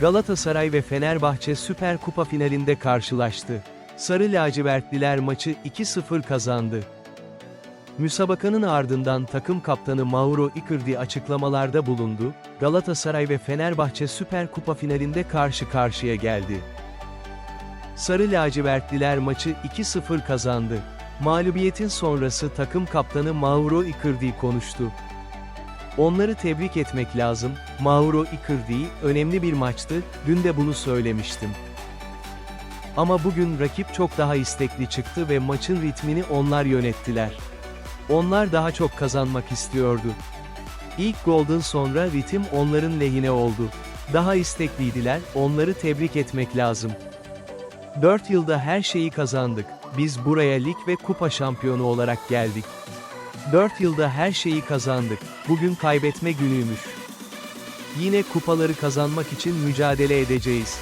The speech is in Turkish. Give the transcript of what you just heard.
Galatasaray ve Fenerbahçe Süper Kupa finalinde karşılaştı. Sarı lacivertliler maçı 2-0 kazandı. Müsabakanın ardından takım kaptanı Mauro Icardi açıklamalarda bulundu, Galatasaray ve Fenerbahçe Süper Kupa finalinde karşı karşıya geldi. Sarı lacivertliler maçı 2-0 kazandı. Mağlubiyetin sonrası takım kaptanı Mauro Icardi konuştu. Onları tebrik etmek lazım, Mauro Icardi, önemli bir maçtı, dün de bunu söylemiştim. Ama bugün rakip çok daha istekli çıktı ve maçın ritmini onlar yönettiler. Onlar daha çok kazanmak istiyordu. İlk golden sonra ritim onların lehine oldu. Daha istekliydiler, onları tebrik etmek lazım. 4 yılda her şeyi kazandık. Biz buraya lig ve kupa şampiyonu olarak geldik. 4 yılda her şeyi kazandık. Bugün kaybetme günüymüş. Yine kupaları kazanmak için mücadele edeceğiz.